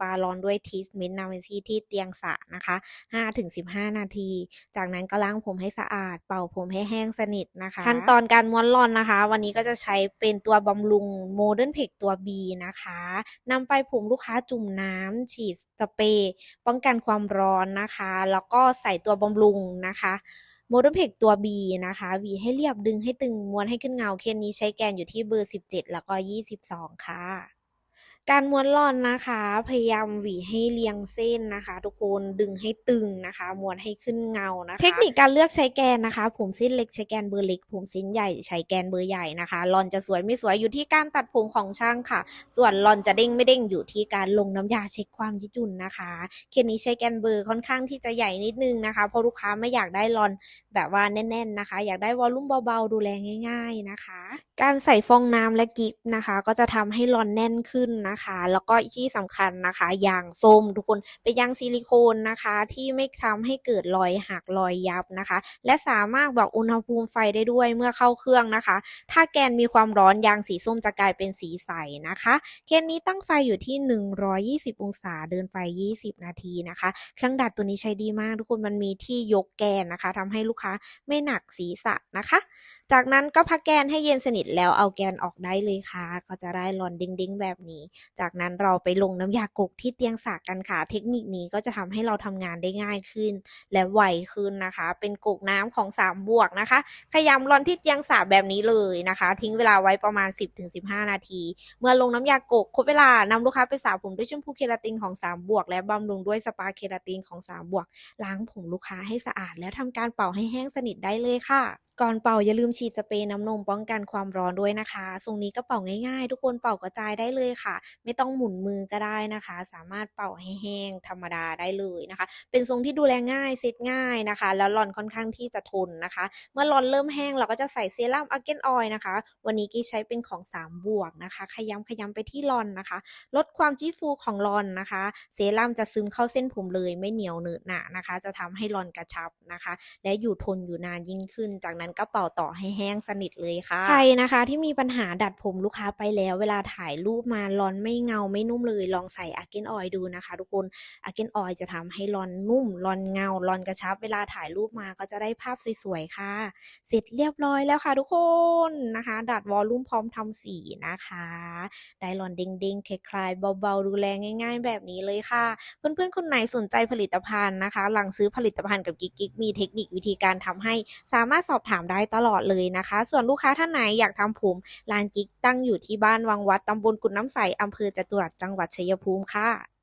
ปาร้อนด้วยทีสมินนาเวนซีที่เตียงสระนะคะ 5-15 นาที จากนั้นก็ล้างผมให้สะอาด เป่าผมให้แห้งสนิทนะคะ ขั้นตอนการม้วนรอนนะคะ วันนี้ก็จะใช้เป็นตัวบำรุงโมเดิร์นเพกตัว B นะคะนำไปผมลูกค้าจุ่มน้ำฉีดสเปรย์ป้องกันความร้อนนะคะ แล้วก็ใส่ตัวบำรุงนะคะโมเดิร์นเพกตัว B นะคะหวีให้เรียบดึงให้ตึงม้วนให้ขึ้นเงา เคสนี้ใช้แกนอยู่ที่เบอร์ 17 แล้วก็ 22 ค่ะ การม้วนร่อนนะคะ พยายามหวีให้เรียงเส้นนะคะ ทุกคนดึงให้ตึงนะคะม้วนให้ขึ้นเงานะคะ เทคนิคการเลือกใช้แกนนะคะ ผมเส้นเล็กใช้แกนเบอร์เล็ก ผมเส้นใหญ่ใช้แกนเบอร์ใหญ่นะคะรอนจะสวยไม่สวยอยู่ที่การตัดผมของช่างค่ะ ส่วนรอนจะเด้งไม่เด้งอยู่ที่การลงน้ำยาเช็คความยืดหยุ่นนะคะเคสนี้ใช้แกนเบอร์ค่อนข้างที่จะใหญ่นิดนึงนะคะเพราะลูกค้าไม่อยากได้รอนแบบว่าแน่น ๆนะคะ อยากได้วอลลุ่มเบาๆดูแลง่าย ๆนะคะการใส่ฟองน้ำและกิ๊บนะคะ ก็จะทำให้รอนแน่นขึ้นนะคะ แล้วก็ที่สำคัญนะคะยางส้มทุกคนเป็นยางซิลิโคนนะคะ ที่ไม่ทำให้เกิดรอยหักรอยยับนะคะ และสามารถบอกอุณหภูมิไฟได้ด้วยเมื่อเข้าเครื่องนะคะ ถ้าแกนมีความร้อนยางสีส้มจะกลายเป็นสีใสนะคะเคสนี้ตั้งไฟอยู่ที่ 120 องศาเดินไฟ 20 นาทีนะคะ เครื่องดัดตัวนี้ใช้ดีมาก ทุกคนมันมีที่ยกแกนนะคะทำให้ลูกค้าไม่หนักศีรษะนะคะจากนั้นก็พักแกนให้เย็นสนิทแล้วเอาแกนออกได้เลยค่ะ ก็จะได้รอนดิ้งๆ แบบนี้ จากนั้นเราไปลงน้ำยากกที่เตียงสากกันค่ะ เทคนิคนี้ก็จะทำให้เราทำงานได้ง่ายขึ้น และไวขึ้นนะคะ เป็นกกน้ำของ 3 บวกนะคะ ขยำรอนที่เตียงสากแบบนี้เลยนะคะ ทิ้งเวลาไว้ประมาณ 10-15 นาที เมื่อลงน้ำยากกครบเวลานำลูกค้าไปสระผมด้วยแชมพูเคราตินของ 3 บวก และบำรุงด้วยสปาเคราตินของ 3 บวก ล้างผมลูกค้าให้สะอาด แล้วทำการเป่าให้แห้งสนิทได้เลยค่ะ ก่อนเป่าอย่าลืมฉีดสเปรย์น้ำนมป้องกันความร้อนด้วยนะคะทรงนี้ก็เป่าง่ายๆ ทุกคนเป่ากระจายได้เลยค่ะ ไม่ต้องหมุนมือก็ได้นะคะ สามารถเป่าให้แห้งธรรมดาได้เลยนะคะ เป็นทรงที่ดูแลง่ายเซ็ตง่ายนะคะ แล้วรอนค่อนข้างที่จะทนนะคะ เมื่อรอนเริ่มแห้งเราก็จะใส่เซรั่มอาเกนออยนะคะ วันนี้กี้ใช้เป็นของ 3 บวกนะคะ ขยำขยำไปที่รอนนะคะ ลดความจี้ฟูของรอนนะคะ เซรั่มจะซึมเข้าเส้นผมเลยไม่เหนียวเหนอะหนะนะคะ จะทำให้รอนกระชับนะคะ และอยู่ทนอยู่นานยิ่งขึ้น จากนั้นก็เป่าต่อให้แห้งสนิทเลยค่ะ ใครนะคะที่มีปัญหาดัดผมลูกค้าไปแล้ว เวลาถ่ายรูปมารอนไม่เงาไม่นุ่มเลย ลองใส่อาเกนออยดูนะคะ ทุกคนอาเกนออยจะทำให้รอนนุ่มรอนเงารอนกระชับ เวลาถ่ายรูปมาก็จะได้ภาพสวยๆค่ะ เสร็จเรียบร้อยแล้วค่ะทุกคนนะคะ ดัดวอลลุ่มพร้อมทำสีนะคะ ได้รอนเด้งๆคลายๆเบาๆดูแลง่าย ๆ แบบนี้เลยค่ะ เพื่อนๆคนไหนสนใจผลิตภัณฑ์นะคะ หลังซื้อผลิตภัณฑ์กับกิ๊กกิ๊กมีเทคนิควิธีการทำให้สามารถสอบถามได้ตลอดเลยนะคะ ส่วนลูกค้าท่านไหนอยากทำผมร้านกิ๊กตั้งอยู่ที่บ้านวังวัดตำบลกุดน้ำใสอำเภอจตุรัสจังหวัดชัยภูมิค่ะ